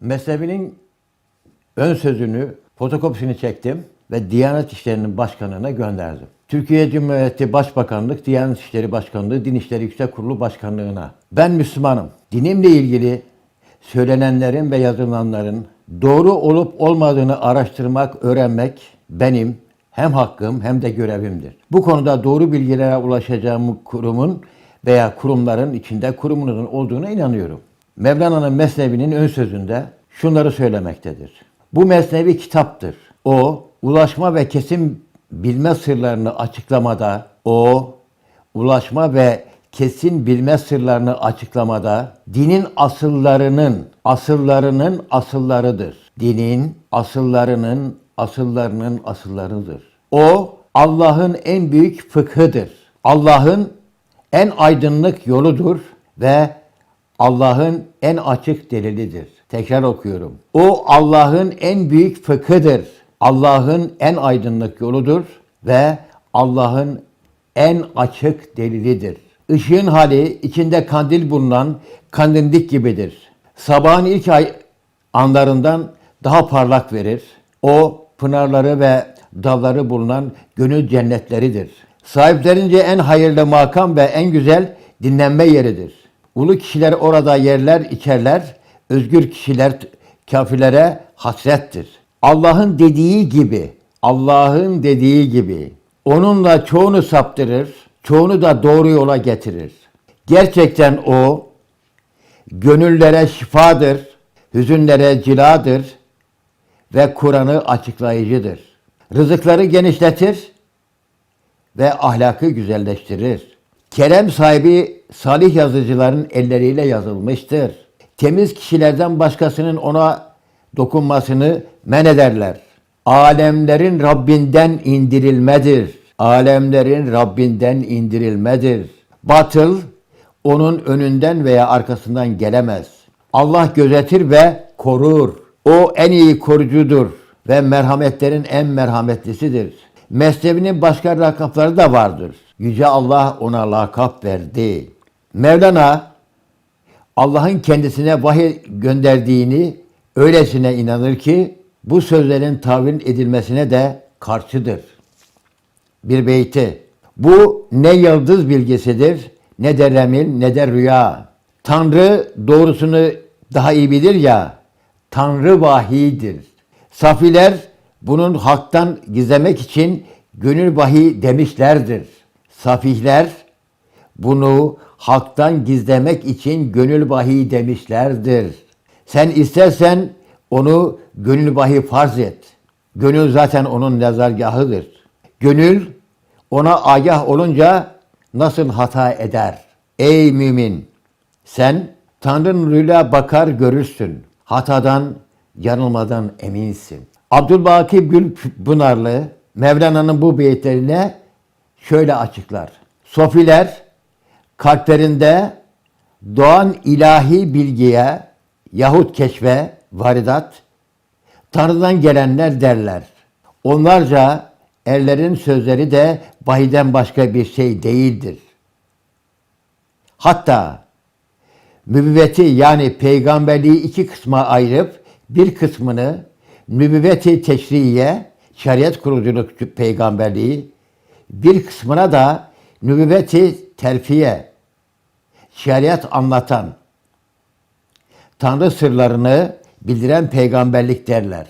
Mezhebinin ön sözünü, fotokopisini çektim ve Diyanet İşleri'nin başkanına gönderdim. Türkiye Cumhuriyeti Başbakanlık, Diyanet İşleri Başkanlığı, Din İşleri Yüksek Kurulu Başkanlığı'na. Ben Müslümanım. Dinimle ilgili söylenenlerin ve yazılanların doğru olup olmadığını araştırmak, öğrenmek benim hem hakkım hem de görevimdir. Bu konuda doğru bilgilere ulaşacağım kurumun veya kurumların içinde kurumunuzun olduğuna inanıyorum. Mevlana'nın Mesnevi'nin ön sözünde şunları söylemektedir. Bu Mesnevi kitaptır. O ulaşma ve kesin bilme sırlarını açıklamada, o ulaşma ve kesin bilme sırlarını açıklamada dinin asıllarının asıllarının asıllarıdır. Dinin asıllarının asıllarının asıllarıdır. O Allah'ın en büyük fıkhıdır. Allah'ın en aydınlık yoludur ve Allah'ın en açık delilidir. Tekrar okuyorum. O Allah'ın en büyük fıkhıdır. Allah'ın en aydınlık yoludur ve Allah'ın en açık delilidir. Işığın hali içinde kandil bulunan kandillik gibidir. Sabahın ilk ay anlarından daha parlak verir. O pınarları ve dalları bulunan gönül cennetleridir. Sahiplerince en hayırlı makam ve en güzel dinlenme yeridir. Ulu kişiler orada yerler içerler, özgür kişiler kafirlere hasrettir. Allah'ın dediği gibi, Allah'ın dediği gibi onunla çoğunu saptırır, çoğunu da doğru yola getirir. Gerçekten o gönüllere şifadır, hüzünlere ciladır ve Kur'an'ı açıklayıcıdır. Rızıkları genişletir ve ahlakı güzelleştirir. Kerem sahibi salih yazıcıların elleriyle yazılmıştır. Temiz kişilerden başkasının ona dokunmasını men ederler. Alemlerin Rabbinden indirilmedir. Alemlerin Rabbinden indirilmedir. Batıl onun önünden veya arkasından gelemez. Allah gözetir ve korur. O en iyi korucudur ve merhametlerin en merhametlisidir. Mesnevinin başka lakapları da vardır. Yüce Allah ona lakap verdi. Mevlana Allah'ın kendisine vahiy gönderdiğini öylesine inanır ki bu sözlerin tavil edilmesine de karşıdır. Bir beyti. Bu ne yıldız bilgisidir, ne de remil, ne de rüya. Tanrı doğrusunu daha iyi bilir ya, Tanrı vahidir. Safiler bunun haktan gizlemek için gönül vahiy demişlerdir. Safihler bunu haktan gizlemek için gönül vahiy demişlerdir. Sen istersen onu gönül vahiy farz et. Gönül zaten onun nazargahıdır. Gönül ona agah olunca nasıl hata eder? Ey mümin! Sen Tanrı nuruyla bakar görürsün. Hatadan, yanılmadan eminsin. Abdülbaki Gülpınarlı Mevlana'nın bu beyitlerine şöyle açıklar. Sofiler kalplerinde doğan ilahi bilgiye yahut keşfe, varidat, Tanrı'dan gelenler derler. Onlarca erlerin sözleri de vahiden başka bir şey değildir. Hatta nübüvveti yani peygamberliği iki kısma ayırıp bir kısmını nübüvveti teşriye, şeriat kuruculuk peygamberliği, bir kısmına da nübüvveti terfiye, şeriat anlatan, Tanrı sırlarını bildiren peygamberlik derler.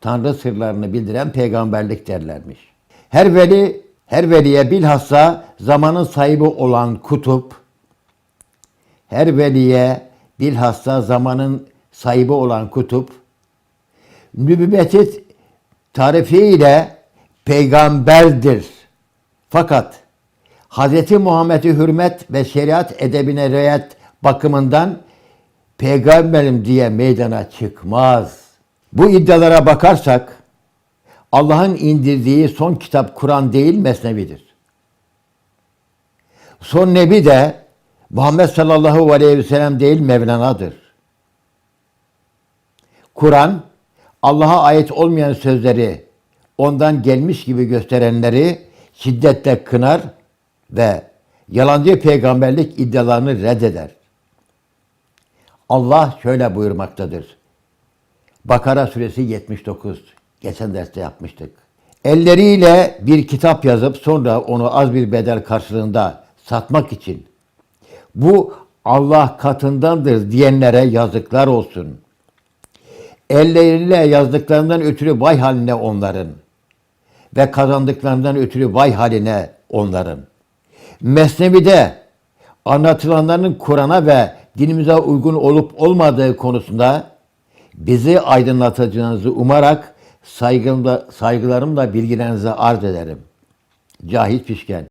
Tanrı sırlarını bildiren peygamberlik derlermiş. Her veli, her veliye bilhassa zamanın sahibi olan kutup, her veliye bilhassa zamanın sahibi olan kutup, nübüvveti tarifiyle peygamberdir. Fakat Hz. Muhammed'i hürmet ve şeriat edebine riayet bakımından peygamberim diye meydana çıkmaz. Bu iddialara bakarsak Allah'ın indirdiği son kitap Kur'an değil Mesnevi'dir. Son nebi de Muhammed sallallahu aleyhi ve sellem değil Mevlana'dır. Kur'an Allah'a ait olmayan sözleri ondan gelmiş gibi gösterenleri şiddetle kınar ve yalancı peygamberlik iddialarını reddeder. Allah şöyle buyurmaktadır. Bakara suresi 79. Geçen derste yapmıştık. Elleriyle bir kitap yazıp sonra onu az bir bedel karşılığında satmak için bu Allah katındandır diyenlere yazıklar olsun. Elleriyle yazdıklarından ötürü vay haline onların ve kazandıklarından ötürü vay haline onların. Mesnevi'de anlatılanların Kur'an'a ve dinimize uygun olup olmadığı konusunda bizi aydınlatacağınızı umarak saygımla, saygılarımla bilgilerinize arz ederim. Cahit Pişken